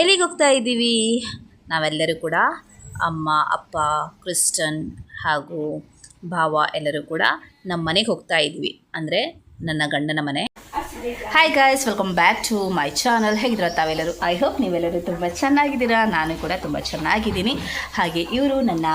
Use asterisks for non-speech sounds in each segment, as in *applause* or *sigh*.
ಎಲ್ಲಿಗೆ ಹೋಗ್ತಾ ಇದ್ದೀವಿ? ನಾವೆಲ್ಲರೂ ಕೂಡ ಅಮ್ಮ, ಅಪ್ಪ ಕ್ರಿಸ್ಟನ್ ಹಾಗೂ ಭಾವ ಎಲ್ಲರೂ ಕೂಡ ನಮ್ಮ ಮನೆಗೆ ಹೋಗ್ತಾ ಇದ್ದೀವಿ. ಅಂದರೆ ನನ್ನ ಗಂಡನ ಮನೆ. Hi guys welcome back to my channel ಹೇಗಿದ್ರ ತಾವೆಲ್ಲರೂ? ಐ ಹೋಪ್ ನೀವೆಲ್ಲರೂ ತುಂಬ ಚೆನ್ನಾಗಿದ್ದೀರಾ. ನಾನು ಕೂಡ ತುಂಬ ಚೆನ್ನಾಗಿದ್ದೀನಿ. ಹಾಗೆ ಇವರು ನನ್ನ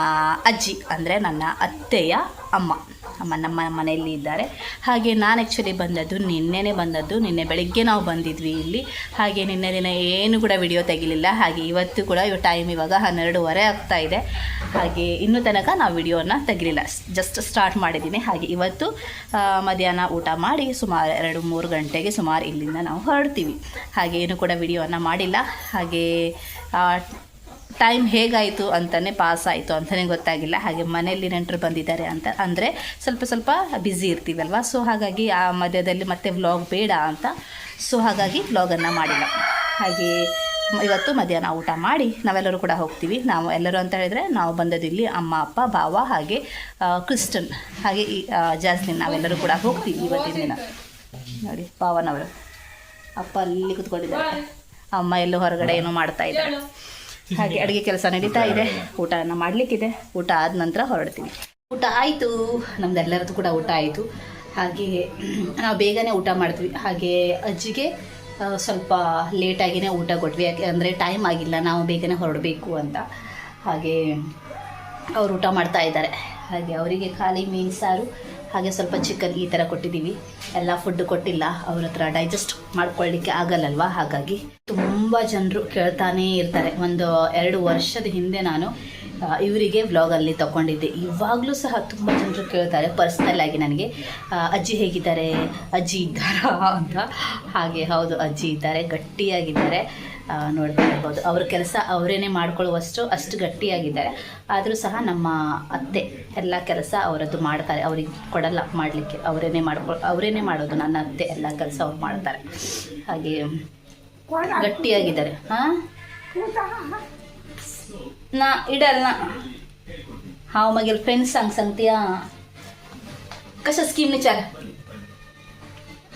ಅಜ್ಜಿ, ಅಂದರೆ ನನ್ನ ಅತ್ತೆಯ ಅಮ್ಮ ಅಮ್ಮ. ನಮ್ಮ ಮನೆಯಲ್ಲಿ ಇದ್ದಾರೆ. ಹಾಗೆ ನಾನು ಆ್ಯಕ್ಚುಲಿ ಬಂದದ್ದು ನಿನ್ನೆನೇ ಬಂದದ್ದು. ನಿನ್ನೆ ಬೆಳಗ್ಗೆ ನಾವು ಬಂದಿದ್ವಿ ಇಲ್ಲಿ. ಹಾಗೆ ನಿನ್ನೆ ದಿನ ಏನು ಕೂಡ ವಿಡಿಯೋ ತೆಗಿಲಿಲ್ಲ. ಹಾಗೆ ಇವತ್ತು ಕೂಡ ಇವ ಟೈಮ್ ಇವಾಗ ಹನ್ನೆರಡೂವರೆ ಆಗ್ತಾ ಇದೆ. ಹಾಗೆ ಇನ್ನೂ ತನಕ ನಾವು ವಿಡಿಯೋನ ತೆಗಿಲಿಲ್ಲ. ಜಸ್ಟ್ ಸ್ಟಾರ್ಟ್ ಮಾಡಿದ್ದೀನಿ. ಹಾಗೆ ಇವತ್ತು ಮಧ್ಯಾಹ್ನ ಊಟ ಮಾಡಿ ಸುಮಾರು ಎರಡು ಮೂರು ಗಂಟೆಗೆ ಸುಮಾರು ಇಲ್ಲಿಂದ ನಾವು ಹೊರಡ್ತೀವಿ. ಹಾಗೆ ಏನು ಕೂಡ ವಿಡಿಯೋನ ಮಾಡಿಲ್ಲ. ಹಾಗೆ ಟೈಮ್ ಹೇಗಾಯಿತು ಅಂತಲೇ ಪಾಸ್ ಆಯಿತು ಅಂತಲೇ ಗೊತ್ತಾಗಿಲ್ಲ. ಹಾಗೆ ಮನೆಯಲ್ಲಿ ನೆಂಟರು ಬಂದಿದ್ದಾರೆ ಅಂತ. ಅಂದರೆ ಸ್ವಲ್ಪ ಸ್ವಲ್ಪ ಬ್ಯುಸಿ ಇರ್ತೀವಲ್ವ? ಸೊ ಹಾಗಾಗಿ ಆ ಮಧ್ಯದಲ್ಲಿ ಮತ್ತೆ ವ್ಲಾಗ್ ಬೇಡ ಅಂತ. ಸೊ ಹಾಗಾಗಿ ವ್ಲಾಗನ್ನು ಮಾಡಿಲ್ಲ. ಹಾಗೆ ಇವತ್ತು ಮಧ್ಯಾಹ್ನ ಊಟ ಮಾಡಿ ನಾವೆಲ್ಲರೂ ಕೂಡ ಹೋಗ್ತೀವಿ. ನಾವು ಎಲ್ಲರೂ ಅಂತ ಹೇಳಿದ್ರೆ ನಾವು ಬಂದದ್ದು ಇಲ್ಲಿ ಅಮ್ಮ, ಅಪ್ಪ, ಭಾವ ಹಾಗೆ ಕ್ರಿಸ್ಟನ್ ಹಾಗೆ ಈ ಜಾಸ್ತಿ ನಾವೆಲ್ಲರೂ ಕೂಡ ಹೋಗ್ತೀವಿ ಇವತ್ತಿನ ದಿನ. ನೋಡಿ ಭಾವನವರು ಅಪ್ಪ ಅಲ್ಲಿ ಕುತ್ಕೊಂಡಿದ್ದಾರೆ. ಅಮ್ಮ ಎಲ್ಲೂ ಹೊರಗಡೆ ಏನೋ ಮಾಡ್ತಾ ಇದ್ದಾರೆ ಹಾಗೆ ಅಡುಗೆ ಕೆಲಸ ನಡೀತಾ ಇದೆ. ಊಟನ ಮಾಡಲಿಕ್ಕಿದೆ. ಊಟ ಆದ ನಂತರ ಹೊರಡ್ತೀನಿ ಊಟ ಆಯಿತು. ನಮ್ದೆಲ್ಲರದ್ದು ಕೂಡ ಊಟ ಆಯಿತು. ಹಾಗೆ ನಾವು ಬೇಗನೆ ಊಟ ಮಾಡ್ತೀವಿ. ಹಾಗೆ ಅಜ್ಜಿಗೆ ಸ್ವಲ್ಪ ಲೇಟಾಗಿಯೇ ಊಟ ಕೊಟ್ವಿ. ಯಾಕೆ ಅಂದರೆ ಟೈಮ್ ಆಗಿಲ್ಲ. ನಾವು ಬೇಗನೆ ಹೊರಡಬೇಕು ಅಂತ. ಹಾಗೆ ಅವ್ರು ಊಟ ಮಾಡ್ತಾ ಇದ್ದಾರೆ. ಹಾಗೆ ಅವರಿಗೆ ಖಾಲಿ ಮೀನು ಸಾರು ಹಾಗೆ ಸ್ವಲ್ಪ ಚಿಕನ್ ಈ ಥರ ಕೊಟ್ಟಿದ್ದೀವಿ. ಎಲ್ಲ ಫುಡ್ ಕೊಟ್ಟಿಲ್ಲ. ಅವ್ರ ಹತ್ರ ಡೈಜೆಸ್ಟ್ ಮಾಡ್ಕೊಳ್ಳಿಕ್ಕೆ ಆಗಲ್ಲಲ್ವಾ? ಹಾಗಾಗಿ ತುಂಬ ಜನರು ಕೇಳ್ತಾನೇ ಇರ್ತಾರೆ. ಒಂದು ಎರಡು ವರ್ಷದ ಹಿಂದೆ ನಾನು ಇವರಿಗೆ ವ್ಲಾಗಲ್ಲಿ ತಗೊಂಡಿದ್ದೆ. ಇವಾಗಲೂ ಸಹ ತುಂಬ ಜನರು ಕೇಳ್ತಾರೆ ಪರ್ಸ್ನಲ್ ಆಗಿ ನನಗೆ. ಅಜ್ಜಿ ಹೇಗಿದ್ದಾರೆ? ಅಜ್ಜಿ ಇದ್ದಾರಾ ಅಂತ? ಹಾಗೆ ಹೌದು, ಅಜ್ಜಿ ಇದ್ದಾರೆ, ಗಟ್ಟಿಯಾಗಿದ್ದಾರೆ. ಆ, ನೋಡ್ತಾ ಇರ್ಬೋದು ಅವ್ರ ಕೆಲಸ ಅವರೇನೆ ಮಾಡ್ಕೊಳ್ಳುವಷ್ಟು ಅಷ್ಟು ಗಟ್ಟಿಯಾಗಿದ್ದಾರೆ ಆದರೂ ಸಹ ನಮ್ಮ ಅತ್ತೆ ಎಲ್ಲ ಕೆಲಸ ಅವರದ್ದು ಮಾಡ್ತಾರೆ ಅವ್ರಿಗೆ ಕೊಡಲ್ಲ ಮಾಡಲಿಕ್ಕೆ ಅವರೇನೆ ಮಾಡ್ಕೊ ಅವರೇನೆ ಮಾಡೋದು ನನ್ನ ಅತ್ತೆ ಎಲ್ಲ ಕೆಲಸ ಅವ್ರು ಮಾಡ್ತಾರೆ ಹಾಗೆ ಗಟ್ಟಿಯಾಗಿದ್ದಾರೆ ಹಾಂ ना इडल ना हांव मागीर फ्रेंड्स सांग सांगती आं कशा स्कीम विचार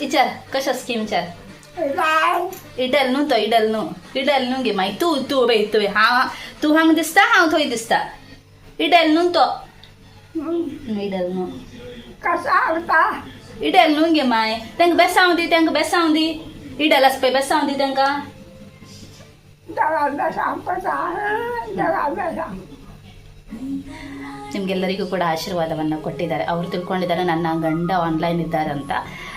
विचार कशा स्कीम विचार इडल न्हू तो इडल न्हू इडल न्हू गे मागीर तूं तूं बे तुवें हांव तूं हांगा दिसता हांव थंय दिसता इडल न्हू तो इडल न्हू इडल न्हू गे माय तांकां बेसांव दी तांकां बेसांव दी इडल आसा पळय बेसांव दी तांकां ನಿಮಗೆಲ್ಲರಿಗೂ ಕೂಡ ಆಶೀರ್ವಾದವನ್ನು ಕೊಟ್ಟಿದ್ದಾರೆ ಅವರು ತಿಳ್ಕೊಂಡಿದ್ದಾರೆ ನನ್ನ ಗಂಡ ಆನ್ಲೈನ್ ಇದ್ದಾರೆ ಅಂತ ಆ,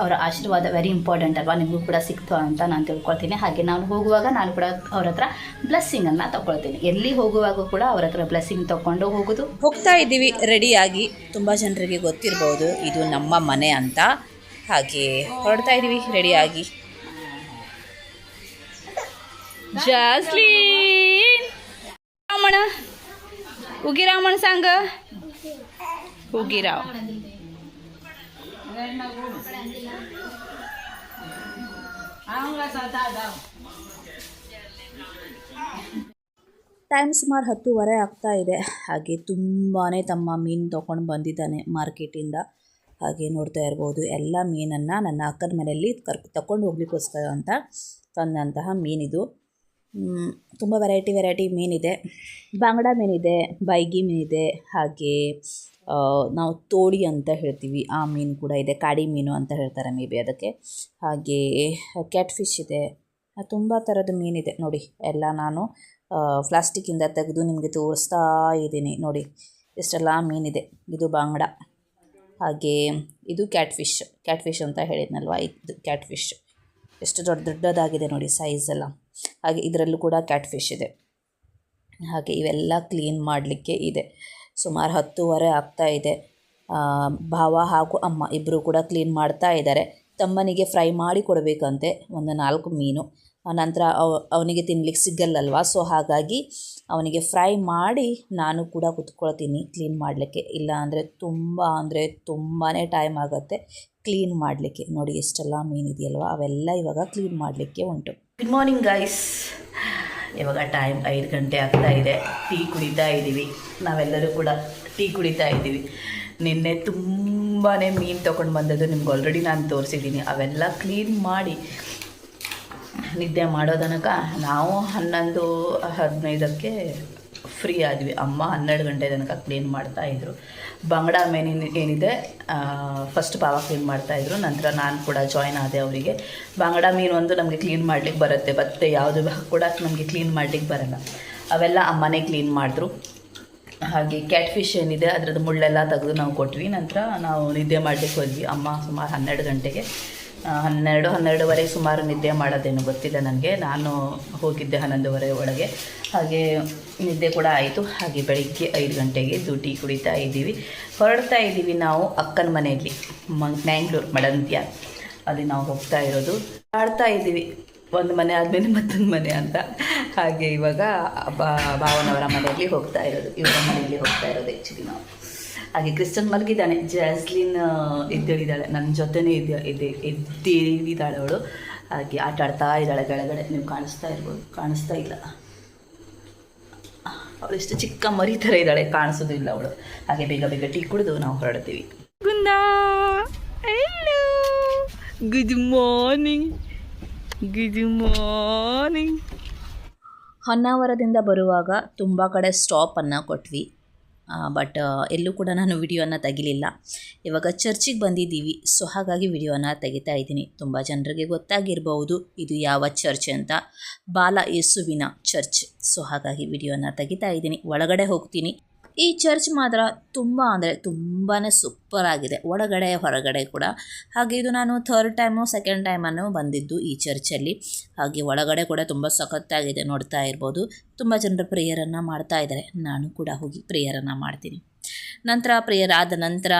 ಅವರ ಆಶೀರ್ವಾದ ವೆರಿ ಇಂಪಾರ್ಟೆಂಟ್ ಅಲ್ವಾ? ನಿಮಗೂ ಕೂಡ ಸಿಕ್ತು ಅಂತ ನಾನು ತಿಳ್ಕೊಳ್ತೀನಿ. ಹಾಗೆ ನಾನು ಹೋಗುವಾಗ ನಾನು ಕೂಡ ಅವ್ರ ಹತ್ರ ಬ್ಲೆಸ್ಸಿಂಗನ್ನು ತಗೊಳ್ತೀನಿ. ಎಲ್ಲಿ ಹೋಗುವಾಗ ಕೂಡ ಅವ್ರ ಹತ್ರ ಬ್ಲೆಸ್ಸಿಂಗ್ ತಗೊಂಡು ಹೋಗೋದು? ಹೋಗ್ತಾ ಇದ್ದೀವಿ ರೆಡಿಯಾಗಿ ತುಂಬ ಜನರಿಗೆ ಗೊತ್ತಿರ್ಬೋದು, ಇದು ನಮ್ಮ ಮನೆ ಅಂತ. ಹಾಗೆ ಹೊರಡ್ತಾ ಇದ್ದೀವಿ ರೆಡಿಯಾಗಿ ಜಾಸ್ಲಿ ರಾಮಣ ಉಗಿರಾಮಣ ಸಾಂಗ. ಉಗಿರಾವ್ ಟೈಮ್ ಸುಮಾರು ಹತ್ತುವರೆ ಆಗ್ತಾ ಇದೆ. ಹಾಗೆ ತುಂಬಾ ತಮ್ಮ ಮೀನು ತೊಗೊಂಡು ಬಂದಿದ್ದಾನೆ ಮಾರ್ಕೆಟಿಂದ ಹಾಗೆ ನೋಡ್ತಾ ಇರ್ಬೋದು, ಎಲ್ಲ ಮೀನನ್ನು ನನ್ನ ಅಕ್ಕನ ಮನೆಯಲ್ಲಿ ಕರ್ ತಗೊಂಡು ಹೋಗ್ಲಿಕ್ಕೋಸ್ಕರ ಅಂತ ತಂದಂತಹ ಮೀನಿದು. ತುಂಬ ವೆರೈಟಿ ವೆರೈಟಿ ಮೀನಿದೆ. ಬಾಂಗಡ ಮೀನಿದೆ, ಬೈಗಿ ಮೀನಿದೆ, ಹಾಗೆ ನಾವು ತೋಡಿ ಅಂತ ಹೇಳ್ತೀವಿ, ಆ ಮೀನು ಕೂಡ ಇದೆ, ಕಾಡಿ ಮೀನು ಅಂತ ಹೇಳ್ತಾರೆ ಮೇ ಬಿ ಅದಕ್ಕೆ. ಹಾಗೆ ಕ್ಯಾಟ್ ಫಿಶ್ ಇದೆ ತುಂಬ ಥರದ ಮೀನಿದೆ ನೋಡಿ, ಎಲ್ಲ ನಾನು ಪ್ಲಾಸ್ಟಿಕ್ಕಿಂದ ತೆಗೆದು ನಿಮಗೆ ತೋರಿಸ್ತಾ ಇದ್ದೀನಿ. ನೋಡಿ ಇಷ್ಟೆಲ್ಲ ಮೀನಿದೆ ಇದು. ಬಾಂಗಡ, ಹಾಗೆ ಇದು ಕ್ಯಾಟ್ ಫಿಶ್ ಕ್ಯಾಟ್ ಫಿಶ್ ಅಂತ ಹೇಳಿದ್ನಲ್ವ? ಇದು ಕ್ಯಾಟ್ ಫಿಶ್ ಎಷ್ಟು ದೊಡ್ಡ, ದೊಡ್ಡದಾಗಿದೆ ನೋಡಿ ಸೈಜ್ ಎಲ್ಲ. ಹಾಗೆ ಇದರಲ್ಲೂ ಕೂಡ ಕ್ಯಾಟ್ ಫಿಶ್ ಇದೆ. ಹಾಗೆ ಇವೆಲ್ಲ ಕ್ಲೀನ್ ಮಾಡಲಿಕ್ಕೆ ಇದೆ. ಸುಮಾರು ಹತ್ತುವರೆ ಆಗ್ತಾ ಇದೆ. ಭಾವ ಹಾಗೂ ಅಮ್ಮ ಇಬ್ಬರು ಕೂಡ ಕ್ಲೀನ್ ಮಾಡ್ತಾ ಇದ್ದಾರೆ ತಮ್ಮನಿಗೆ ಫ್ರೈ ಮಾಡಿ ಕೊಡಬೇಕಂತೆ, ಒಂದು ನಾಲ್ಕು ಮೀನು. ನಂತರ ಅವ, ಅವನಿಗೆ ತಿನ್ಲಿಕ್ಕೆ ಸಿಗಲ್ಲಲ್ವಾ? ಸೊ ಹಾಗಾಗಿ ಅವನಿಗೆ ಫ್ರೈ ಮಾಡಿ ನಾನು ಕೂಡ ಕುತ್ಕೊಳ್ತೀನಿ ಕ್ಲೀನ್ ಮಾಡಲಿಕ್ಕೆ. ಇಲ್ಲ ಅಂದರೆ ತುಂಬ, ಅಂದರೆ ತುಂಬಾ ಟೈಮ್ ಆಗುತ್ತೆ ಕ್ಲೀನ್ ಮಾಡಲಿಕ್ಕೆ. ನೋಡಿ ಎಷ್ಟೆಲ್ಲ ಮೀನಿದೆಯಲ್ವ ಅವೆಲ್ಲ ಇವಾಗ ಕ್ಲೀನ್ ಮಾಡಲಿಕ್ಕೆ ಉಂಟು. ಗುಡ್ ಮಾರ್ನಿಂಗ್ ಗೈಸ್ ಇವಾಗ ಟೈಮ್ ಐದು ಗಂಟೆ ಆಗ್ತಾ ಇದೆ. ಟೀ ಕುಡಿತಾ ಇದ್ದೀವಿ. ನಾವೆಲ್ಲರೂ ಕೂಡ ಟೀ ಕುಡಿತಾ ಇದ್ದೀವಿ. ನಿನ್ನೆ ತುಂಬಾ ಮೀನು ತೊಗೊಂಡು ಬಂದದ್ದು ನಿಮ್ಗೆ ಆಲ್ರೆಡಿ ನಾನು ತೋರಿಸಿದ್ದೀನಿ. ಅವೆಲ್ಲ ಕ್ಲೀನ್ ಮಾಡಿ ನಿದ್ದೆ ಮಾಡೋ ತನಕ ನಾವು ಹನ್ನೊಂದು, ಹದಿನೈದಕ್ಕೆ ಫ್ರೀ ಆದ್ವಿ. ಅಮ್ಮ ಹನ್ನೆರಡು ಗಂಟೆ ತನಕ ಕ್ಲೀನ್ ಮಾಡ್ತಾಯಿದ್ರು ಬಂಗಡ ಮೇನ್ ಏನಿದೆ ಫಸ್ಟ್ ಪಾವ ಕ್ಲೀನ್ ಮಾಡ್ತಾಯಿದ್ರು ನಂತರ ನಾನು ಕೂಡ ಜಾಯ್ನ್ ಆದೆ ಅವರಿಗೆ. ಬಂಗಡಾ ಮೀನು ಒಂದು ನಮಗೆ ಕ್ಲೀನ್ ಮಾಡ್ಲಿಕ್ಕೆ ಬರುತ್ತೆ. ಮತ್ತೆ ಯಾವುದು ಕೂಡ ನಮಗೆ ಕ್ಲೀನ್ ಮಾಡ್ಲಿಕ್ಕೆ ಬರಲ್ಲ. ಅವೆಲ್ಲ ಅಮ್ಮನೇ ಕ್ಲೀನ್ ಮಾಡಿದ್ರು. ಹಾಗೆ ಕ್ಯಾಟ್ ಫಿಶ್ ಏನಿದೆ, ಅದರದ್ದು ಮುಳ್ಳೆಲ್ಲ ತೆಗೆದು ನಾವು ಕೊಟ್ವಿ. ನಂತರ ನಾವು ನಿದ್ದೆ ಮಾಡಲಿಕ್ಕೆ ಹೋದ್ವಿ. ಅಮ್ಮ ಸುಮಾರು ಹನ್ನೆರಡು ಗಂಟೆಗೆ. ಹನ್ನೆರಡು, ಹನ್ನೆರಡುವರೆ ಸುಮಾರು ನಿದ್ದೆ ಮಾಡೋದೇನು ಗೊತ್ತಿಲ್ಲ ನನಗೆ. ನಾನು ಹೋಗಿದ್ದೆ ಹನ್ನೊಂದುವರೆ ಒಳಗೆ. ಹಾಗೆ ನಿದ್ದೆ ಕೂಡ ಆಯಿತು. ಹಾಗೆ ಬೆಳಿಗ್ಗೆ ಐದು ಗಂಟೆಗೆ ದುಡ್ಡಿ ಕುಡಿತಾ ಇದ್ದೀವಿ. ಹೊರಡ್ತಾ ಇದ್ದೀವಿ ನಾವು ಅಕ್ಕನ ಮನೆಯಲ್ಲಿ, ಮ, ಮ್ಯಾಂಗ್ಳೂರು ಮಡಂತ್ಯ. ಅಲ್ಲಿ ನಾವು ಹೋಗ್ತಾ ಇರೋದು. ಆಡ್ತಾ ಇದ್ದೀವಿ. ಒಂದು ಮನೆ ಆದಮೇಲೆ ಮತ್ತೊಂದು ಮನೆ ಅಂತ. ಹಾಗೆ ಇವಾಗ ಬಾ ಭಾವನವರ ಮನೆಯಲ್ಲಿ ಹೋಗ್ತಾ ಇರೋದು. ಇವರ ಮನೆಯಲ್ಲಿ ಹೋಗ್ತಾ ಇರೋದು ಆ್ಯಕ್ಚುಲಿ ನಾವು. ಹಾಗೆ ಕ್ರಿಸ್ಟನ್ ಮಲಗಿದ್ದಾನೆ. ಜಾಸ್ಲಿನ್ ಎದ್ದೇಳಿದ್ದಾಳೆ. ನನ್ನ ಜೊತೆನೇ ಇದ್ದ ಇದೆ ಎದ್ದೇಳಿದ್ದಾಳೆ ಅವಳು. ಹಾಗೆ ಆಟ ಆಡ್ತಾ ಇದ್ದಾಳೆ ಕೆಳಗಡೆ. ನೀವು ಕಾಣಿಸ್ತಾ ಇರ್ಬೋದು. ಕಾಣಿಸ್ತಾ ಇಲ್ಲ. ಅವಳು ಎಷ್ಟು ಚಿಕ್ಕ ಮರಿ ಥರ ಇದ್ದಾಳೆ. ಕಾಣಿಸೋದಿಲ್ಲ ಅವಳು. ಹಾಗೆ ಬೇಗ ಬೇಗ ಟೀ ಕುಡಿದು ನಾವು ಹೊರಡ್ತೀವಿ. Good morning good morning. ಹೊನ್ನಾವರದಿಂದ ಬರುವಾಗ ತುಂಬ ಕಡೆ ಸ್ಟಾಪನ್ನು ಕೊಟ್ವಿ. ಬಟ್ ಎಲ್ಲೂ ಕೂಡ ನಾನು ವಿಡಿಯೋನ ತೆಗಿಲಿಲ್ಲ. ಇವಾಗ ಚರ್ಚಿಗೆ ಬಂದಿದ್ದೀವಿ ಸೊ ಹಾಗಾಗಿ ವಿಡಿಯೋನ ತೆಗಿತಾ ಇದ್ದೀನಿ. ತುಂಬ ಜನರಿಗೆ ಗೊತ್ತಾಗಿರ್ಬೋದು, ಇದು ಯಾವ ಚರ್ಚ್ ಅಂತ. ಬಾಲ ಯೇಸುವಿನ ಚರ್ಚ್ ಸೊ ಹಾಗಾಗಿ ವಿಡಿಯೋನ ತೆಗಿತಾ ಇದ್ದೀನಿ. ಒಳಗಡೆ ಹೋಗ್ತೀನಿ. ಈ ಚರ್ಚ್ ಮಾತ್ರ ತುಂಬ ಅಂದರೆ ತುಂಬಾ ಸೂಪರ್ ಆಗಿದೆ. ಒಳಗಡೆ, ಹೊರಗಡೆ ಕೂಡ. ಹಾಗೆ ಇದು ನಾನು ಥರ್ಡ್ ಟೈಮು ಸೆಕೆಂಡ್ ಟೈಮನ್ನು ಬಂದಿದ್ದು ಈ ಚರ್ಚಲ್ಲಿ. ಹಾಗೆ ಒಳಗಡೆ ಕೂಡ ತುಂಬ ಸಖತ್ತಾಗಿದೆ ನೋಡ್ತಾ ಇರ್ಬೋದು. ತುಂಬ ಜನರು ಪ್ರೇಯರನ್ನು ಮಾಡ್ತಾ ಇದ್ದಾರೆ. ನಾನು ಕೂಡ ಹೋಗಿ ಪ್ರೇಯರನ್ನು ಮಾಡ್ತೀನಿ. ನಂತರ ಪ್ರೇಯರ್ ಆದ ನಂತರ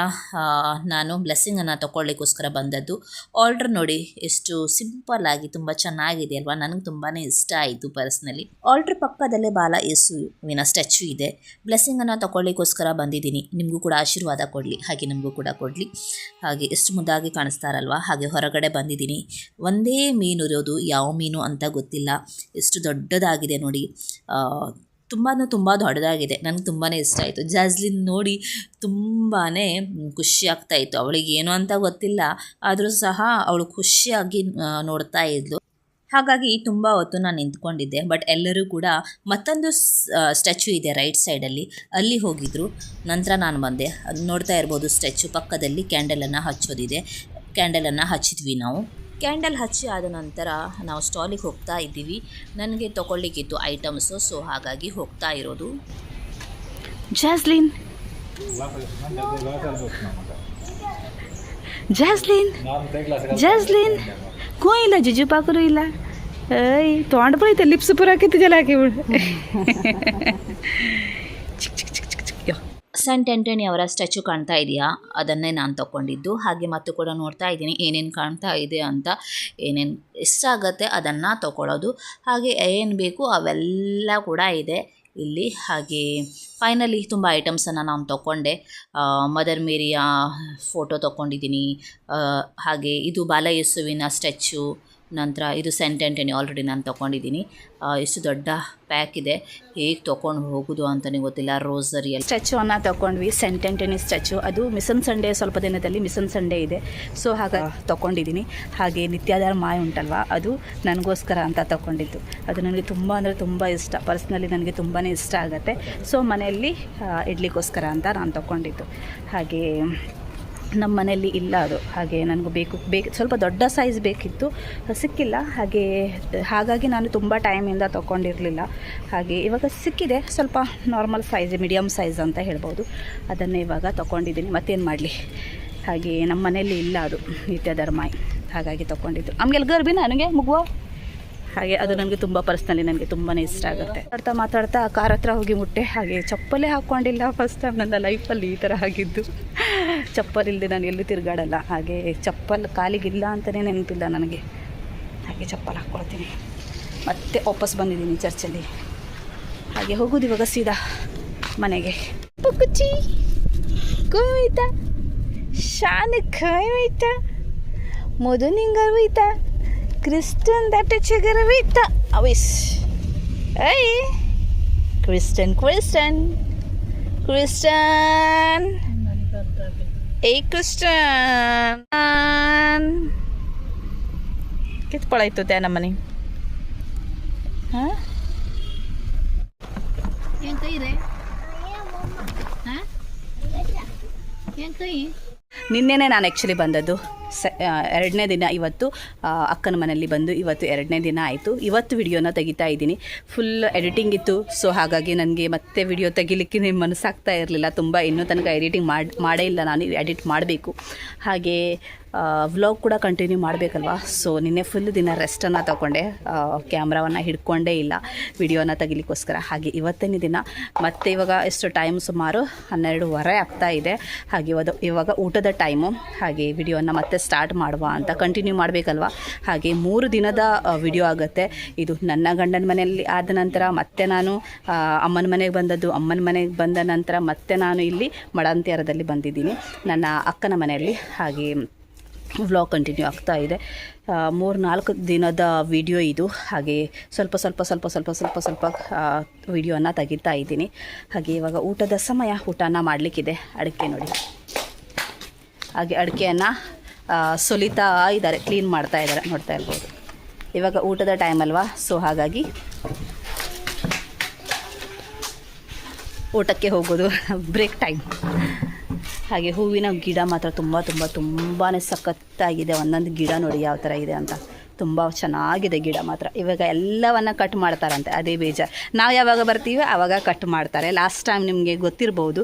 ನಾನು ಬ್ಲೆಸ್ಸಿಂಗನ್ನು ತೊಗೊಳ್ಳಿಕ್ಕೋಸ್ಕರ ಬಂದದ್ದು. ಆರ್ಡ್ರ್ ನೋಡಿ, ಎಷ್ಟು ಸಿಂಪಲ್ ಆಗಿ ತುಂಬ ಚೆನ್ನಾಗಿದೆ ಅಲ್ವಾ? ನನಗೆ ತುಂಬಾ ಇಷ್ಟ ಆಯಿತು ಪರ್ಸ್ನಲಿ ಆರ್ಡ್ರ್ ಪಕ್ಕದಲ್ಲೇ ಬಾಲ ಯೇಸುವಿನ ಸ್ಟ್ಯಾಚ್ಯೂ ಇದೆ. ಬ್ಲೆಸ್ಸಿಂಗನ್ನು ತೊಗೊಳ್ಳಿಕ್ಕೋಸ್ಕರ ಬಂದಿದ್ದೀನಿ. ನಿಮಗೂ ಕೂಡ ಆಶೀರ್ವಾದ ಕೊಡಲಿ. ಹಾಗೆ ನಿಮಗೂ ಕೂಡ ಕೊಡಲಿ. ಹಾಗೆ ಎಷ್ಟು ಮುದ್ದಾಗಿ ಕಾಣಿಸ್ತಾರಲ್ವ? ಹಾಗೆ ಹೊರಗಡೆ ಬಂದಿದ್ದೀನಿ. ಒಂದೇ ಮೀನು ಇರೋದು ಯಾವ ಮೀನು ಅಂತ ಗೊತ್ತಿಲ್ಲ. ಎಷ್ಟು ದೊಡ್ಡದಾಗಿದೆ ನೋಡಿ. ತುಂಬಾ ತುಂಬ ದೊಡ್ಡದಾಗಿದೆ. ನನಗೆ ತುಂಬಾ ಇಷ್ಟ ಆಯಿತು. ಜಾಸ್ಲಿನ್ ನೋಡಿ ತುಂಬಾ ಖುಷಿ ಆಗ್ತಾ ಇತ್ತು. ಅವಳಿಗೆ ಏನು ಅಂತ ಗೊತ್ತಿಲ್ಲ. ಆದರೂ ಸಹ ಅವಳು ಖುಷಿಯಾಗಿ ನೋಡ್ತಾ ಇದ್ಲು. ಹಾಗಾಗಿ ತುಂಬ ಹೊತ್ತು ನಾನು ನಿಂತ್ಕೊಂಡಿದ್ದೆ. ಬಟ್ ಎಲ್ಲರೂ ಕೂಡ ಮತ್ತೊಂದು ಸ್ಟ್ಯಾಚ್ಯೂ ಇದೆ ರೈಟ್ ಸೈಡಲ್ಲಿ. ಅಲ್ಲಿ ಹೋಗಿದ್ರು. ನಂತರ ನಾನು ಬಂದೆ. ನೋಡ್ತಾ ಇರ್ಬೋದು ಸ್ಟ್ಯಾಚ್ಯೂ ಪಕ್ಕದಲ್ಲಿ ಕ್ಯಾಂಡಲನ್ನು ಹಚ್ಚೋದಿದೆ. ಕ್ಯಾಂಡಲನ್ನು ಹಚ್ಚಿದ್ವಿ ನಾವು. ಕ್ಯಾಂಡಲ್ ಹಚ್ಚಿ ಆದ ನಂತರ ನಾವು ಸ್ಟಾಲಿಗೆ ಹೋಗ್ತಾ ಇದ್ದೀವಿ. ನನಗೆ ತಗೊಳ್ಳಿಕ್ಕಿತ್ತು ಐಟಮ್ಸು, ಸೊ ಹಾಗಾಗಿ ಹೋಗ್ತಾ ಇರೋದು. ಜಾಸ್ಲಿನ್. ಜಾಸ್ಲಿನ್. ಜಾಸ್ಲಿನ್. ಕೂ ಇಲ್ಲ, ಜಿಜು ಪಾಕರು ಇಲ್ಲ. ಏಯ್ ತೊಗೊಂಡು ಲಿಪ್ಸ್ ಪೂರ ಹಾಕಿತ್ತು ಜಲ ಸೆಂಟ್ ಆಂಟನಿ ಅವರ ಸ್ಟ್ಯಾಚು ಕಾಣ್ತಾ ಇದೆಯಾ? ಅದನ್ನೇ ನಾನು ತಗೊಂಡಿದ್ದು ಹಾಗೆ ಮತ್ತು ಕೂಡ ನೋಡ್ತಾ ಇದ್ದೀನಿ. ಏನೇನು ಕಾಣ್ತಾ ಇದೆ ಅಂತ ಏನೇನು ಇಷ್ಟ ಆಗುತ್ತೆ ಅದನ್ನು ತಗೊಳ್ಳೋದು ಹಾಗೆ ಏನು ಬೇಕು ಅವೆಲ್ಲ ಕೂಡ ಇದೆ ಇಲ್ಲಿ. ಹಾಗೆ ಫೈನಲಿ ತುಂಬ ಐಟಮ್ಸನ್ನು ನಾನು ತಗೊಂಡೆ ಮದರ್ ಮೇರಿಯ ಫೋಟೋ ತಗೊಂಡಿದ್ದೀನಿ ಹಾಗೆ ಇದು ಬಾಲಯೇಸುವಿನ ಸ್ಟ್ಯಾಚ್ಯು ನಂತರ ಇದು ಸೆಂಟೆಂಟೆನಿ ಆಲ್ರೆಡಿ ನಾನು ತೊಗೊಂಡಿದ್ದೀನಿ ಎಷ್ಟು ದೊಡ್ಡ ಪ್ಯಾಕ್ ಇದೆ. ಹೇಗೆ ತೊಗೊಂಡು ಹೋಗೋದು ಅಂತಲೇ ಗೊತ್ತಿಲ್ಲ. ರೋಸರಿಯಲ್ಲಿ ಸ್ಟ್ಯಾಚುವನ್ನು ತೊಗೊಂಡ್ವಿ ಸೆಂಟೆಂಟೆನಿ ಸ್ಟ್ಯಾಚು ಅದು ಮಿಸನ್ ಸಂಡೇ ಸ್ವಲ್ಪ ದಿನದಲ್ಲಿ ಮಿಸನ್ ಸಂಡೇ ಇದೆ. ಸೊ ಹಾಗೆ ತೊಗೊಂಡಿದ್ದೀನಿ ಹಾಗೆ ನಿತ್ಯಾಧಾರ ಮಾಯ ಉಂಟಲ್ವಾ ಅದು ನನಗೋಸ್ಕರ ಅಂತ ತೊಗೊಂಡಿದ್ದು ಅದು ನನಗೆ ತುಂಬ ಅಂದರೆ ತುಂಬ ಇಷ್ಟ. ಪರ್ಸ್ನಲಿ ನನಗೆ ತುಂಬಾ ಇಷ್ಟ ಆಗುತ್ತೆ. ಸೊ ಮನೆಯಲ್ಲಿ ಇಡ್ಲಿಗೋಸ್ಕರ ಅಂತ ನಾನು ತೊಗೊಂಡಿದ್ದು ಹಾಗೆ ನಮ್ಮ ಮನೆಯಲ್ಲಿ ಇಲ್ಲ ಅದು. ಹಾಗೆ ನನಗೂ ಬೇಕು ಬೇಕು, ಸ್ವಲ್ಪ ದೊಡ್ಡ ಸೈಜ್ ಬೇಕಿತ್ತು. ಸಿಕ್ಕಿಲ್ಲ. ಹಾಗೆ, ಹಾಗಾಗಿ ನಾನು ತುಂಬ ಟೈಮಿಂದ ತೊಗೊಂಡಿರಲಿಲ್ಲ ಹಾಗೆ ಇವಾಗ ಸಿಕ್ಕಿದೆ. ಸ್ವಲ್ಪ ನಾರ್ಮಲ್ ಸೈಜ್ ಮೀಡಿಯಮ್ ಸೈಜ್ ಅಂತ ಹೇಳ್ಬೋದು. ಅದನ್ನೇ ಇವಾಗ ತೊಗೊಂಡಿದ್ದೀನಿ ಮತ್ತೇನು ಮಾಡಲಿ? ಹಾಗೆ ನಮ್ಮ ಮನೆಯಲ್ಲಿ ಇಲ್ಲ ಅದು. ನಿತ್ಯ ಧರ್ಮಾಯಿ ಹಾಗಾಗಿ ತೊಗೊಂಡಿದ್ದು ಆಮೇಲೆ ಗರ್ಭಿ ನನಗೆ ಮುಗುವ? ಹಾಗೆ ಅದು ನನಗೆ ತುಂಬ ಪರ್ಸ್ನಲಿ ನನಗೆ ತುಂಬಾ ಇಷ್ಟ ಆಗುತ್ತೆ. ಮಾತಾಡ್ತಾ ಮಾತಾಡ್ತಾ ಕಾರ್ ಹತ್ರ ಹೋಗಿ ಮುಟ್ಟೆ. ಹಾಗೆ ಚಪ್ಪಲೇ ಹಾಕ್ಕೊಂಡಿಲ್ಲ ಫಸ್ಟ್ ಟೈಮ್ ನನ್ನ ಲೈಫಲ್ಲಿ ಈ ಥರ ಆಗಿದ್ದು. ಚಪ್ಪಲ್ ಇಲ್ಲದೆ ನಾನು ಎಲ್ಲೂ ತಿರುಗಾಡಲ್ಲ. ಹಾಗೆ ಚಪ್ಪಲ್ ಕಾಲಿಗಿಲ್ಲ ಅಂತಲೇ ನೆನಪಿಲ್ಲ ನನಗೆ. ಹಾಗೆ ಚಪ್ಪಲ್ ಹಾಕ್ಕೊಳ್ತೀನಿ. ಮತ್ತೆ ವಾಪಸ್ ಬಂದಿದ್ದೀನಿ ಚರ್ಚಲ್ಲಿ. ಹಾಗೆ ಹೋಗೋದು ಇವಾಗ ಸೀದಾ ಮನೆಗೆ. ಕುಚ್ಚಿ ಹೋಯ್ತಾ ಶಾನ ಖಾಯ್ ಹೋಯ್ತಾ ಮಧು ನಿಂಗರ್ ಹೋಯ್ತಾ ಕ್ರಿಸ್ಟನ್ ದಟ್ಟ ಚಗರವೈತ. ಅವಿಸ್. ಐ ಕ್ರಿಸ್ಟನ್ ಕ್ರಿಸ್ಟನ್ ಕ್ರಿಸ್ಟನ್. ಏ ಕ್ರಿಸ್ಟನ್ ಕಿತ್ ಪಳಾಯ್ತು ತ್ಯಾ ನಮ್ಮನೆ ಹಾಂ ಏನ್ ಕೈ ಇದೆ ಏನ್ ಕೈ ನಿನ್ನೆನೇ ನಾನು ಆ್ಯಕ್ಚುಲಿ ಬಂದದ್ದು ಎರಡನೇ ದಿನ ಇವತ್ತು ಅಕ್ಕನ ಮನೆಯಲ್ಲಿ ಬಂದು ಇವತ್ತು ಎರಡನೇ ದಿನ ಆಯಿತು. ಇವತ್ತು ವಿಡಿಯೋನ ತೆಗಿತಾ ಇದ್ದೀನಿ. ಫುಲ್ ಎಡಿಟಿಂಗ್ ಇತ್ತು. ಸೊ ಹಾಗಾಗಿ ನನಗೆ ಮತ್ತೆ ವಿಡಿಯೋ ತೆಗಿಲಿಕ್ಕೆ ನಿಮ್ಮ ಮನಸ್ಸಾಗ್ತಾ ಇರಲಿಲ್ಲ. ತುಂಬ ಇನ್ನೂ ತನಕ ಎಡಿಟಿಂಗ್ ಮಾಡಿ, ಮಾಡೇ ಇಲ್ಲ ನಾನು. ಎಡಿಟ್ ಮಾಡಬೇಕು. ಹಾಗೆ ವ್ಲಾಗ್ ಕೂಡ ಕಂಟಿನ್ಯೂ ಮಾಡಬೇಕಲ್ವಾ? ಸೊ ನಿನ್ನೆ ಫುಲ್ ದಿನ ರೆಸ್ಟನ್ನು ತಗೊಂಡೆ. ಕ್ಯಾಮ್ರಾವನ್ನು ಹಿಡ್ಕೊಂಡೇ ಇಲ್ಲ. ವಿಡಿಯೋನ ತೆಗಿಲಿಕ್ಕೋಸ್ಕರ. ಹಾಗೆ ಇವತ್ತಿನ ದಿನ ಮತ್ತೆ ಇವಾಗ ಎಷ್ಟು ಟೈಮ್ ಸುಮಾರು ಹನ್ನೆರಡೂವರೆ ಆಗ್ತಾ ಇದೆ. ಹಾಗೆ ಇವತ್ತು ಇವಾಗ ಊಟದ ಟೈಮು ಹಾಗೆ ವಿಡಿಯೋನ ಮತ್ತೆ ಸ್ಟಾರ್ಟ್ ಮಾಡುವ ಅಂತ ಕಂಟಿನ್ಯೂ ಮಾಡಬೇಕಲ್ವಾ? ಹಾಗೆ ಮೂರು ದಿನದ ವಿಡಿಯೋ ಆಗುತ್ತೆ. ಇದು ನನ್ನ ಗಂಡನ ಮನೆಯಲ್ಲಿ ಆದ ನಂತರ ಮತ್ತೆ ನಾನು ಅಮ್ಮನ ಮನೆಗೆ ಬಂದದ್ದು, ಅಮ್ಮನ ಮನೆಗೆ ಬಂದ ನಂತರ ಮತ್ತೆ ನಾನು ಇಲ್ಲಿ ಮಡಂತ್ಯಾರದಲ್ಲಿ ಬಂದಿದ್ದೀನಿ. ನನ್ನ ಅಕ್ಕನ ಮನೆಯಲ್ಲಿ. ಹಾಗೆ ವ್ಲಾಗ್ ಕಂಟಿನ್ಯೂ ಆಗ್ತಾ ಇದೆ. ಮೂರು ನಾಲ್ಕು ದಿನದ ವಿಡಿಯೋ ಇದು. ಹಾಗೆ ಸ್ವಲ್ಪ ಸ್ವಲ್ಪ ಸ್ವಲ್ಪ ಸ್ವಲ್ಪ ಸ್ವಲ್ಪ ಸ್ವಲ್ಪ ವಿಡಿಯೋನ ತೆಗಿತಾ ಇದ್ದೀನಿ. ಹಾಗೆ ಇವಾಗ ಊಟದ ಸಮಯ ಊಟನ ಮಾಡಲಿಕ್ಕಿದೆ. ಅಡಿಕೆ ನೋಡಿ. ಹಾಗೆ ಅಡಿಕೆಯನ್ನು ಸುಲಿತಾ ಇದ್ದಾರೆ ಕ್ಲೀನ್ ಮಾಡ್ತಾ ಇದ್ದಾರೆ. ನೋಡ್ತಾ ಇರ್ಬೋದು. ಇವಾಗ ಊಟದ ಟೈಮ್ ಅಲ್ವಾ? ಸೊ ಹಾಗಾಗಿ ಊಟಕ್ಕೆ ಹೋಗೋದು *laughs* ಬ್ರೇಕ್ ಟೈಮ್ ಹಾಗೆ ಹೂವಿನ ಗಿಡ ಮಾತ್ರ ತುಂಬ ತುಂಬ ತುಂಬಾ ಸಖತ್ತಾಗಿದೆ. ಒಂದೊಂದು ಗಿಡ ನೋಡಿ ಯಾವ ಥರ ಇದೆ ಅಂತ. ತುಂಬ ಚೆನ್ನಾಗಿದೆ ಗಿಡ ಮಾತ್ರ. ಇವಾಗ ಎಲ್ಲವನ್ನ ಕಟ್ ಮಾಡ್ತಾರಂತೆ. ಅದೇ ಬೇಜಾರು ನಾವು ಯಾವಾಗ ಬರ್ತೀವಿ ಆವಾಗ ಕಟ್ ಮಾಡ್ತಾರೆ. ಲಾಸ್ಟ್ ಟೈಮ್ ನಿಮಗೆ ಗೊತ್ತಿರ್ಬೋದು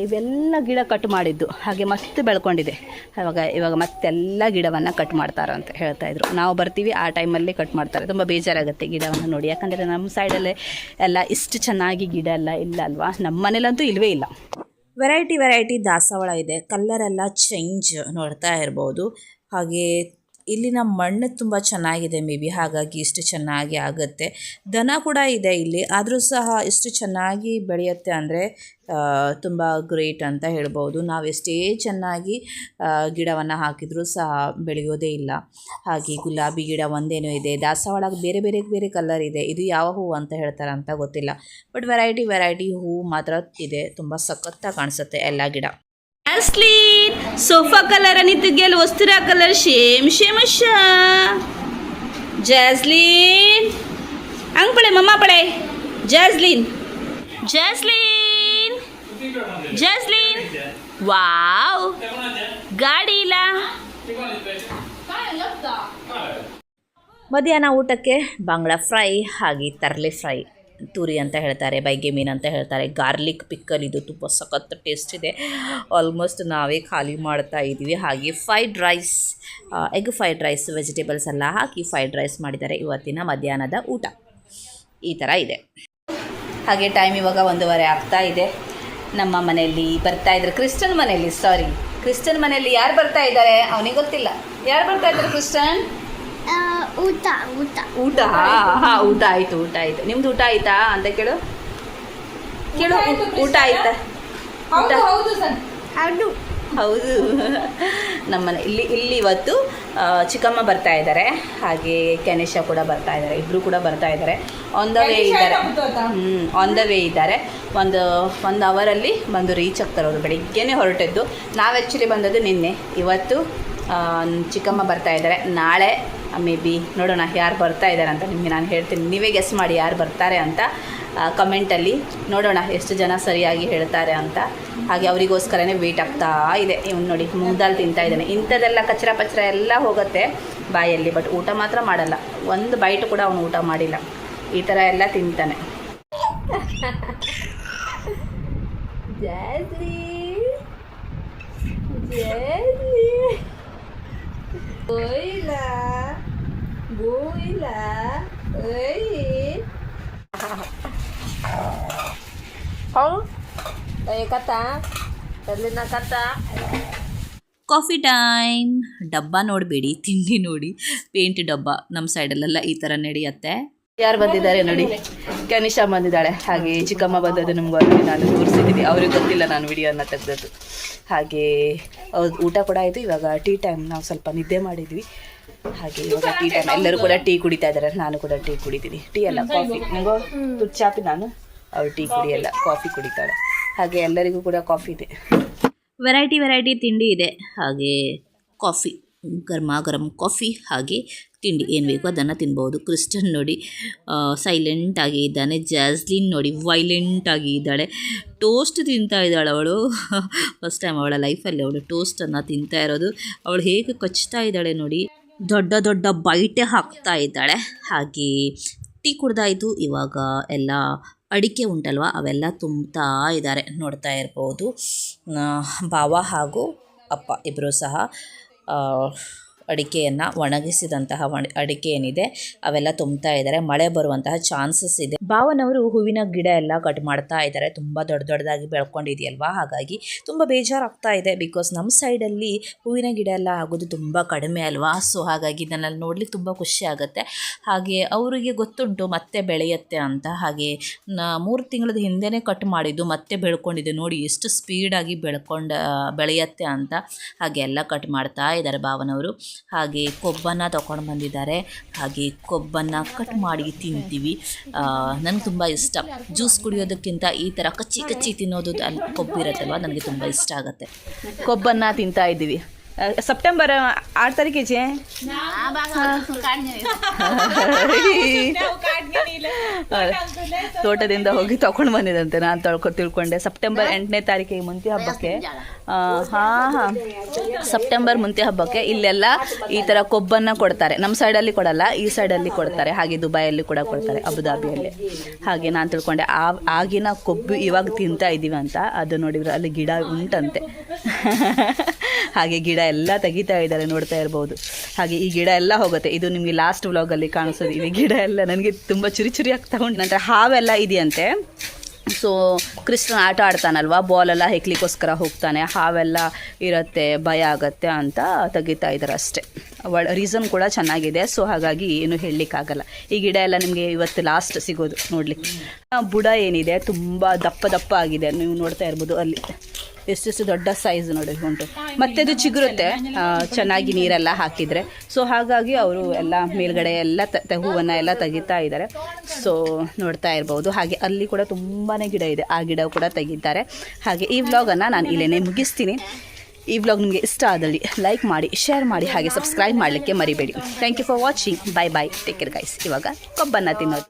ಇವೆಲ್ಲ ಗಿಡ ಕಟ್ ಮಾಡಿದ್ದು. ಹಾಗೆ ಮತ್ತೆ ಬೆಳ್ಕೊಂಡಿದೆ. ಆವಾಗ ಇವಾಗ ಮತ್ತೆಲ್ಲ ಗಿಡವನ್ನು ಕಟ್ ಮಾಡ್ತಾರಂತೆ ಹೇಳ್ತಾ ಇದ್ರು. ನಾವು ಬರ್ತೀವಿ, ಆ ಟೈಮಲ್ಲಿ ಕಟ್ ಮಾಡ್ತಾರೆ. ತುಂಬ ಬೇಜಾರಾಗುತ್ತೆ ಗಿಡವನ್ನು ನೋಡಿ. ಯಾಕಂದರೆ ನಮ್ಮ ಸೈಡಲ್ಲೇ ಎಲ್ಲ ಇಷ್ಟು ಚೆನ್ನಾಗಿ ಗಿಡ ಎಲ್ಲ ಇಲ್ಲ ಅಲ್ವಾ? ನಮ್ಮ ಮನೇಲಂತೂ ಇಲ್ಲವೇ ಇಲ್ಲ. ವೆರೈಟಿ ವೆರೈಟಿ ದಾಸವಾಳ ಇದೆ. ಕಲ್ಲರೆಲ್ಲ ಚೇಂಜ್ ನೋಡ್ತಾ ಇರ್ಬೋದು. ಹಾಗೆ ಇಲ್ಲಿನ ಮಣ್ಣು ತುಂಬ ಚೆನ್ನಾಗಿದೆ, ಮೇ ಬಿ ಹಾಗಾಗಿ ಇಷ್ಟು ಚೆನ್ನಾಗಿ ಆಗುತ್ತೆ. ದನ ಕೂಡ ಇದೆ ಇಲ್ಲಿ, ಆದರೂ ಸಹ ಇಷ್ಟು ಚೆನ್ನಾಗಿ ಬೆಳೆಯುತ್ತೆ ಅಂದರೆ ತುಂಬ ಗ್ರೇಟ್ ಅಂತ ಹೇಳ್ಬೋದು. ನಾವು ಎಷ್ಟೇ ಚೆನ್ನಾಗಿ ಗಿಡವನ್ನು ಹಾಕಿದರೂ ಸಹ ಬೆಳೆಯೋದೇ ಇಲ್ಲ. ಹಾಗೆ ಗುಲಾಬಿ ಗಿಡ ಒಂದೇನೋ ಇದೆ ದಾಸವಾಳ ಬೇರೆ ಬೇರೆ ಬೇರೆ ಕಲರ್ ಇದೆ, ಇದು ಯಾವ ಹೂವು ಅಂತ ಹೇಳ್ತಾರೆ ಅಂತ ಗೊತ್ತಿಲ್ಲ. ಬಟ್ ವೆರೈಟಿ ವೆರೈಟಿ ಹೂವು ಮಾತ್ರ ಇದೆ, ತುಂಬ ಸಖತ್ತಾಗಿ ಕಾಣಿಸುತ್ತೆ ಎಲ್ಲ ಗಿಡ. ಜಾಸ್ಲಿನ್ ಸೋಫಾ ಕಲರ್ ಅನಿ ತೆಗಿಯಲು ವಸ್ತುರ ಕಲರ್ ಶೇಮ್ ಶೇಮಶ ಜಾಸ್ಲಿನ್. ಹಂಗ್ ಪಳೆ, ಮಮ್ಮ ಪಳೆ. ಜಾಸ್ಲಿನ್. ಜಾಸ್ಲಿನ್. ಜಾಸ್ಲಿನ್. ವಾವ್. ಗಾಡಿ ಇಲ್ಲ. ಮಧ್ಯಾಹ್ನ ಊಟಕ್ಕೆ ಬಾಂಗ್ಲಾ ಫ್ರೈ ಹಾಗೆ ತರಲೆ ಫ್ರೈ. ತೂರಿ ಅಂತ ಹೇಳ್ತಾರೆ ಬೈಗೆ ಮೀನು ಅಂತ ಹೇಳ್ತಾರೆ. ಗಾರ್ಲಿಕ್ ಪಿಕ್ಕಲ್ ಇದು ತುಂಬ ಸಖತ್ ಟೇಸ್ಟ್ ಇದೆ. ಆಲ್ಮೋಸ್ಟ್ ನಾವೇ ಖಾಲಿ ಮಾಡ್ತಾ ಇದ್ದೀವಿ. ಹಾಗೆ fried rice egg fried rice vegetables ಎಲ್ಲ ಹಾಕಿ ಫ್ರೈಡ್ ರೈಸ್ ಮಾಡಿದ್ದಾರೆ ಇವತ್ತಿನ ಮಧ್ಯಾಹ್ನದ ಊಟ. ಈ ಥರ ಇದೆ. ಹಾಗೆ ಟೈಮ್ ಇವಾಗ ಒಂದೂವರೆ ಆಗ್ತಾ ಇದೆ. ನಮ್ಮ ಮನೆಯಲ್ಲಿ ಬರ್ತಾ ಇದ್ದಾರೆ ಕ್ರಿಸ್ಟನ್ ಮನೆಯಲ್ಲಿ ಸಾರಿ. ಕ್ರಿಶ್ಚನ್ ಮನೆಯಲ್ಲಿ ಯಾರು ಬರ್ತಾ ಇದ್ದಾರೆ? ಅವನಿಗೆ ಗೊತ್ತಿಲ್ಲ. ಯಾರು ಬರ್ತಾ ಇದ್ದಾರೆ ಕ್ರಿಸ್ಟನ್? ಆ, ಊಟ ಊಟ. ಊಟ? ಹಾ ಊಟ ಆಯ್ತು ಊಟ ಆಯ್ತು. ನಿಮ್ದು ಊಟ ಆಯ್ತಾ? ಅಂತ ಕೇಳು. ಕೇಳು ಊಟ ಆಯ್ತಾ ಊಟ ಹೌದು ಹೌದು ನಮ್ಮನೆ ಇಲ್ಲಿ ಇಲ್ಲಿ ಇವತ್ತು ಚಿಕ್ಕಮ್ಮ ಬರ್ತಾ ಇದ್ದಾರೆ. ಹಾಗೆ ಗಣೇಶ ಕೂಡ ಬರ್ತಾ ಇದ್ದಾರೆ. ಇಬ್ಬರು ಕೂಡ ಬರ್ತಾ ಇದ್ದಾರೆ. ಆನ್ ದ ವೇ ಇದ್ದಾರೆ. ಹ್ಞೂ ಆನ್ ದ ವೇ ಇದ್ದಾರೆ. ಒಂದು ಒಂದು ಅವರಲ್ಲಿ ಬಂದು ರೀಚ್ ಆಗ್ತಾರೆ ಅವರು. ಬೆಳಿಗ್ಗೆನೇ ಹೊರಟಿದ್ದು. ನಾವು ಆ್ಯಕ್ಚುಲಿ ಬಂದದ್ದು ನಿನ್ನೆ. ಇವತ್ತು ಚಿಕ್ಕಮ್ಮ ಬರ್ತಾ ಇದ್ದಾರೆ. ನಾಳೆ, ಮೇ ಬಿ, ನೋಡೋಣ ಯಾರು ಬರ್ತಾ ಇದ್ದಾರೆ ಅಂತ ನಿಮಗೆ ನಾನು ಹೇಳ್ತೀನಿ. ನೀವೇ ಗೆಸ್ ಮಾಡಿ ಯಾರು ಬರ್ತಾರೆ ಅಂತ ಕಮೆಂಟಲ್ಲಿ ನೋಡೋಣ ಎಷ್ಟು ಜನ ಸರಿಯಾಗಿ ಹೇಳ್ತಾರೆ ಅಂತ. ಹಾಗೆ ಅವರಿಗೋಸ್ಕರನೇ ವೇಟ್ ಆಗ್ತಾ ಇದೆ. ಇವ್ನು ನೋಡಿ ಮೂಗ್ದಾಲ್ ತಿಂತಾ ಇದ್ದಾನೆ. ಇಂಥದ್ದೆಲ್ಲ ಕಚರ ಪಚರ ಎಲ್ಲ ಹೋಗುತ್ತೆ ಬಾಯಲ್ಲಿ ಬಟ್ ಊಟ ಮಾತ್ರ ಮಾಡಲ್ಲ. ಒಂದು ಬೈಟ್ ಕೂಡ ಅವನು ಊಟ ಮಾಡಿಲ್ಲ. ಈ ಥರ ಎಲ್ಲ ತಿಂತಾನೆ. *laughs* ಕಾಫಿ ಟೈಮ್ ಡಬ್ಬ ನೋಡಬೇಡಿ ತಿಂಡಿ ನೋಡಿ. ಪೇಂಟ್ ಡಬ್ಬ. ನಮ್ಮ ಸೈಡಲ್ಲೆಲ್ಲ ಈ ಥರ ನಡೆಯುತ್ತೆ. ಯಾರು ಬಂದಿದ್ದಾರೆ ನೋಡಿ. ಕನಿಷಾ ಬಂದಿದ್ದಾಳೆ ಹಾಗೆ ಚಿಕ್ಕಮ್ಮ ಬಂದದ್ದು ನಮ್ಗೆ ಅಲ್ಲಿ ನಾನು ತೋರಿಸಿದ್ದೀನಿ ಅವ್ರಿಗೆ ಗೊತ್ತಿಲ್ಲ ನಾನು ವಿಡಿಯೋನ ತೆಗೆದದ್ದು. ಹಾಗೆ ಅವ್ರ್ ಊಟ ಕೂಡ ಆಯಿತು. ಇವಾಗ ಟೀ ಟೈಮ್ ನಾವು ಸ್ವಲ್ಪ ನಿದ್ದೆ ಮಾಡಿದ್ವಿ. ಹಾಗೆ ಇವಾಗ ಟೀ ಟೈಮ್ ಎಲ್ಲರೂ ಕೂಡ ಟೀ ಕುಡಿತಾ ಇದ್ದಾರೆ ನಾನು ಕೂಡ ಟೀ ಕುಡಿತೀನಿ. ಟೀ ಅಲ್ಲ ಕಾಫಿ. ನಂಗೋ ತುಚ್ಚಾಪಿ ನಾನು? ಅವ್ರು ಟೀ ಕುಡಿಯಲ್ಲ ಕಾಫಿ ಕುಡಿತಾಳೆ. ಹಾಗೆ ಎಲ್ಲರಿಗೂ ಕೂಡ ಕಾಫಿ ಇದೆ. ವೆರೈಟಿ ವೆರೈಟಿ ತಿಂಡಿ ಇದೆ. ಹಾಗೆ ಕಾಫಿ ಗರ್ಮ ಗರಮ್ ಕಾಫಿ. ಹಾಗೆ ತಿಂಡಿ ಏನು ಬೇಕೋ ಅದನ್ನು ತಿನ್ಬೋದು. ಕ್ರಿಸ್ಟನ್ ನೋಡಿ ಸೈಲೆಂಟಾಗಿ ಇದ್ದಾನೆ, ಜಾಸ್ಲಿನ್ ನೋಡಿ ವೈಲೆಂಟಾಗಿ ಇದ್ದಾಳೆ. ಟೋಸ್ಟ್ ತಿಂತಾ ಇದ್ದಾಳೆ ಅವಳು. *laughs* ಫಸ್ಟ್ ಟೈಮ್ ಅವಳ ಲೈಫಲ್ಲಿ ಅವಳು ಟೋಸ್ಟನ್ನು ತಿಂತಾ ಇರೋದು. ಅವಳು ಹೇಗೆ ಕಚ್ತಾ ಇದ್ದಾಳೆ ನೋಡಿ, ದೊಡ್ಡ ದೊಡ್ಡ ಬೈಟೆ ಹಾಕ್ತಾ ಇದ್ದಾಳೆ. ಹಾಗೆ ಟೀ ಕುಡ್ದಾಯಿತು. ಇವಾಗ ಎಲ್ಲ ಅಡಿಕೆ ಉಂಟಲ್ವ, ಅವೆಲ್ಲ ತುಂಬ್ತಾ ಇದ್ದಾರೆ. ನೋಡ್ತಾ ಇರ್ಬೋದು. ಬಾವ ಹಾಗೂ ಅಪ್ಪ ಇಬ್ಬರು ಸಹ ಅಡಿಕೆಯನ್ನು ಒಣಗಿಸಿದಂತಹ ಒಣ- ಅಡಿಕೆ ಏನಿದೆ, ಅವೆಲ್ಲ ತುಂಬ್ತಾ ಇದ್ದಾರೆ. ಮಳೆ ಬರುವಂತಹ ಚಾನ್ಸಸ್ ಇದೆ. ಭಾವನವರು ಹೂವಿನ ಗಿಡ ಎಲ್ಲ ಕಟ್ ಮಾಡ್ತಾ ಇದ್ದಾರೆ. ತುಂಬ ದೊಡ್ಡ ದೊಡ್ಡದಾಗಿ ಬೆಳ್ಕೊಂಡಿದೆಯಲ್ವಾ? ಹಾಗಾಗಿ ತುಂಬ ಬೇಜಾರಾಗ್ತಾ ಇದೆ. ಬಿಕಾಸ್ ನಮ್ಮ ಸೈಡಲ್ಲಿ ಹೂವಿನ ಗಿಡ ಎಲ್ಲ ಆಗೋದು ತುಂಬ ಕಡಿಮೆ ಅಲ್ವಾ? ಸೊ ಹಾಗಾಗಿ ಇದನ್ನೆಲ್ಲ ನೋಡ್ಲಿಕ್ಕೆ ತುಂಬ ಖುಷಿ ಆಗುತ್ತೆ. ಹಾಗೆ ಅವರಿಗೆ ಗೊತ್ತುಂಟು ಮತ್ತೆ ಬೆಳೆಯುತ್ತೆ ಅಂತ. ಹಾಗೆ ಮೂರು ತಿಂಗಳದ ಹಿಂದೆನೇ ಕಟ್ ಮಾಡಿದ್ದು, ಮತ್ತೆ ಬೆಳ್ಕೊಂಡಿದೆ ನೋಡಿ ಎಷ್ಟು ಸ್ಪೀಡಾಗಿ ಬೆಳ್ಕೊಂಡು, ಬೆಳೆಯುತ್ತೆ ಅಂತ. ಹಾಗೆ ಎಲ್ಲ ಕಟ್ ಮಾಡ್ತಾ ಇದ್ದಾರೆ ಭಾವನವರು. ಹಾಗೆ ಕೊಬ್ಬನ್ನು ತಗೊಂಡು ಬಂದಿದ್ದಾರೆ. ಹಾಗೆ ಕೊಬ್ಬನ್ನು ಕಟ್ ಮಾಡಿ ತಿಂತೀವಿ. ನನಗೆ ತುಂಬ ಇಷ್ಟ. ಜ್ಯೂಸ್ ಕುಡಿಯೋದಕ್ಕಿಂತ ಈ ಥರ ಕಚ್ಚಿ ಕಚ್ಚಿ ತಿನ್ನೋದು ಅಲ್ಲಿ ಕೊಬ್ಬಿರುತ್ತಲ್ವ? ನನಗೆ ತುಂಬ ಇಷ್ಟ ಆಗುತ್ತೆ. ಕೊಬ್ಬನ್ನು ತಿಂತಾ ಇದ್ದೀವಿ. ಸೆಪ್ಟೆಂಬರ್ ಆರು ತಾರೀಕಿಗೆ ತೋಟದಿಂದ ಹೋಗಿ ತಗೊಂಡು ಬಂದಿದಂತೆ ನಾನು ತೊಳ್ಕೊ, ತಿಳ್ಕೊಂಡೆ. ಸೆಪ್ಟೆಂಬರ್ ಎಂಟನೇ ತಾರೀಕಿಗೆ ಮುಂತಿ ಹಬ್ಬಕ್ಕೆ. ಹಾಂ, ಹಾ. ಸೆಪ್ಟೆಂಬರ್ ಮುಂತಿ ಹಬ್ಬಕ್ಕೆ ಇಲ್ಲೆಲ್ಲ ಈ ಥರ ಕೊಬ್ಬನ್ನು ಕೊಡ್ತಾರೆ. ನಮ್ಮ ಸೈಡಲ್ಲಿ ಕೊಡಲ್ಲ, ಈ ಸೈಡಲ್ಲಿ ಕೊಡ್ತಾರೆ. ಹಾಗೆ ದುಬೈಯಲ್ಲಿ ಕೂಡ ಕೊಡ್ತಾರೆ, ಅಬುದಾಬಿಯಲ್ಲಿ. ಹಾಗೆ ನಾನು ತಿಳ್ಕೊಂಡೆ, ಆ, ಆಗಿನ ಕೊಬ್ಬು ಇವಾಗ ತಿಂತಾ ಇದ್ದೀವಿ ಅಂತ. ಅದು ನೋಡಿದ್ರೆ ಅಲ್ಲಿ ಗಿಡ ಉಂಟಂತೆ. ಹಾಗೆ ಗಿಡ ಎಲ್ಲ ತೆಗಿತಾ ಇದ್ದಾರೆ, ನೋಡ್ತಾ ಇರ್ಬೋದು. ಹಾಗೆ ಈ ಗಿಡ ಎಲ್ಲ ಹೋಗುತ್ತೆ. ಇದು ನಿಮಗೆ ಲಾಸ್ಟ್ ವ್ಲಾಗಲ್ಲಿ ಕಾಣಿಸೋದು. ಈ ಗಿಡ ಎಲ್ಲ ನನಗೆ ತುಂಬ ಚುರಿ ಆಗ್ತಾ ಉಂಟು ನಂತರ ಹಾವೆಲ್ಲ ಇದೆಯಂತೆ. ಸೊ ಕೃಷ್ಣ ಆಟ ಆಡ್ತಾನಲ್ವ? ಬಾಲೆಲ್ಲ ಹೆಕ್ಲಿಕ್ಕೋಸ್ಕರ ಹೋಗ್ತಾನೆ. ಹಾವೆಲ್ಲ ಇರುತ್ತೆ, ಭಯ ಆಗತ್ತೆ ಅಂತ ತೆಗಿತಾ ಇದ್ದಾರೆ ಅಷ್ಟೇ. ಒಳ ರೀಸನ್ ಕೂಡ ಚೆನ್ನಾಗಿದೆ. ಸೊ ಹಾಗಾಗಿ ಏನು ಹೇಳಲಿಕ್ಕಾಗಲ್ಲ. ಈ ಗಿಡ ಎಲ್ಲ ನಿಮಗೆ ಇವತ್ತು ಲಾಸ್ಟ್ ಸಿಗೋದು ನೋಡಲಿಕ್ಕೆ. ಬುಡ ಏನಿದೆ? ತುಂಬ ದಪ್ಪ ದಪ್ಪ ಆಗಿದೆ. ನೀವು ನೋಡ್ತಾ ಇರ್ಬೋದು ಅಲ್ಲಿ. ಎಷ್ಟೆಷ್ಟು ದೊಡ್ಡ ಸೈಜ್ ನೋಡಿ ಉಂಟು. ಮತ್ತೆ ಅದು ಚಿಗುರುತ್ತೆ. ಚೆನ್ನಾಗಿ ನೀರೆಲ್ಲ ಹಾಕಿದರೆ. ಸೊ ಹಾಗಾಗಿ ಅವರು ಎಲ್ಲ ಮೇಲ್ಗಡೆ ಎಲ್ಲ ತ ಹೂವನ್ನು ಎಲ್ಲ ತೆಗಿತಾ ಇದ್ದಾರೆ. ಸೊ ನೋಡ್ತಾ ಇರ್ಬೋದು. ಹಾಗೆ ಅಲ್ಲಿ ಕೂಡ ತುಂಬಾ ಗಿಡ ಇದೆ. ಆ ಗಿಡ ಕೂಡ ತೆಗಿತಾರೆ ಹಾಗೆ ಈ ವ್ಲಾಗನ್ನು ನಾನು ಇಲ್ಲೇ ಮುಗಿಸ್ತೀನಿ. ಈ ವ್ಲಾಗ್ ನಿಮಗೆ ಇಷ್ಟ ಆದಲ್ಲಿ ಲೈಕ್ ಮಾಡಿ ಶೇರ್ ಮಾಡಿ ಹಾಗೆ ಸಬ್ಸ್ಕ್ರೈಬ್ ಮಾಡಲಿಕ್ಕೆ ಮರಿಬೇಡಿ. Thank you for watching bye bye take care guys ಇವಾಗ ಕೊಬ್ಬನ್ನು ತಿನ್ನೋದು.